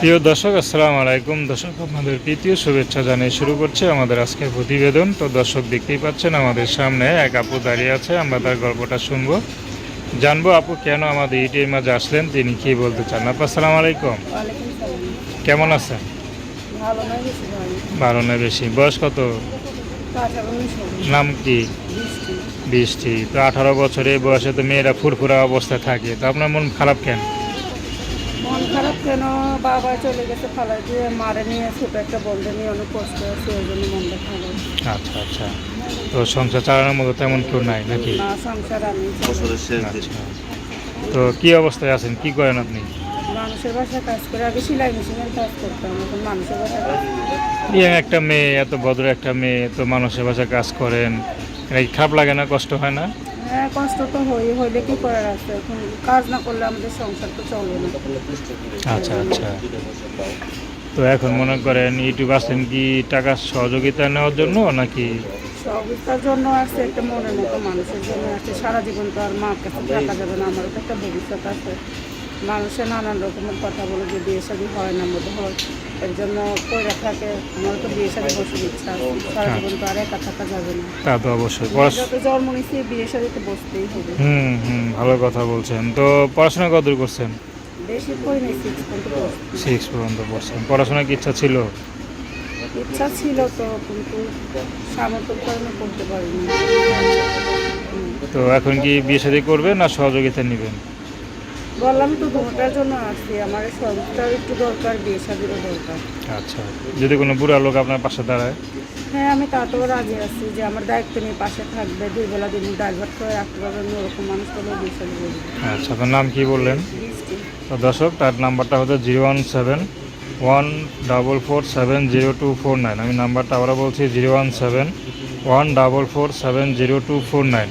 প্রিয় দর্শক আসসালামু আলাইকুম। দর্শক আপনাদের তৃতীয় শুভেচ্ছা জানিয়ে শুরু করছে আমাদের আজকের প্রতিবেদন। তো দর্শক দেখতেই পাচ্ছেন আমাদের সামনে এক আপু দাঁড়িয়ে আছে আমরা তার গল্পটা শুনব। জানব আপু কেন আমাদের ইটির মাঝে আসলেন তিনি কি বলতে চান? আপু আসসালামু আলাইকুম। কেমন আছেন? ভালো নয় বেশি বয়স কত? নাম কি? বৃষ্টি। তো আঠারো বছরে এই বয়সে তো মেয়েরা ফুরফুরা অবস্থায় থাকে। তো আপনার মন খারাপ কেন? কেন বাবা চলে গেছে ফালাই দিয়ে মারে নিয়ে ছোট একটা বন্ধু নিয়ে অনেক কষ্ট আছে ওই জন্য মনটা খারাপ আচ্ছা আচ্ছা। তো সংসার চালানোর মতো তেমন কেউ নাই নাকি? না সংসার আমি আচ্ছা। তো কি অবস্থায় আছেন? কি করেন আপনি? মানুষের বাসায় কাজ করে আগে সেলাই মেশিনের কাজ করতাম এখন মানুষের বাসায় কাজ। ইয়ে একটা মেয়ে এত ভদ্র একটা মেয়ে তো মানুষের বাসায় কাজ করেন এটা কি খারাপ লাগে না কষ্ট হয় না? হ্যাঁ কষ্ট তো হয় হইলে কি করার আছে? এখন কাজ না করলে আমাদের সংসার তো চলবে না। আচ্ছা আচ্ছা। তো এখন মনে করেন ইউটিউব আসেন কি টাকা সহযোগিতা নেওয়ার জন্য নাকি? সহযোগিতার জন্য আসছে একটা মনের মতো মানুষের জন্য আসছে। সারা জীবন তো আর মার কাছে থাকা যাবে না আমারও তো একটা ভবিষ্যৎ আছে। মানুষের নানান রকমের কথা বলে যে বিয়ে শাদী হয় না মতো হয়। এর জন্য কইরা থাকে আমারও তো বিয়ে শাদী বসে ইচ্ছা সারা জীবন তো আর একা থাকা যাবে না। তা তো অবশ্যই। পড়াশোনা যত জন্ম নিচ্ছি বিয়ে শাদীতে বসতেই হবে। হুম হুম ভালো কথা বলছেন। তো পড়াশোনা কতদূর করছেন? বেশি কই নেই সিক্স পর্যন্ত বসতে সিক্স পর্যন্ত পড়ছেন। পড়াশোনার কি ইচ্ছা ছিল? ইচ্ছা ছিল তো কিন্তু সামর্থ্যের কারণে করতে পারিনি। তো এখন কি বিয়ে শাদী করবেন না সহযোগিতা নেবেন? বললাম তো দুটার জন্য আসছি। আমার একটু দরকার বিয়ে শাদীরও দরকার। আচ্ছা যদি কোনো বুড়া লোক আপনার পাশে দাঁড়ায়? হ্যাঁ আমি তাতেও রাজি আছি যে আমার দায়িত্ব নিয়ে পাশে থাকবে। দুই বেলা দিন ড্রাইভার করে রাখতে পারবে আমি ওরকম মানুষ হলেও বিয়ে শাদী করব আচ্ছা আপনার নাম কি বললেন? তো দর্শক তার নাম্বারটা হচ্ছে zero one seven one double four seven zero two four nine. আমি নাম্বারটা আবার বলছি zero one seven one double four seven zero two four nine.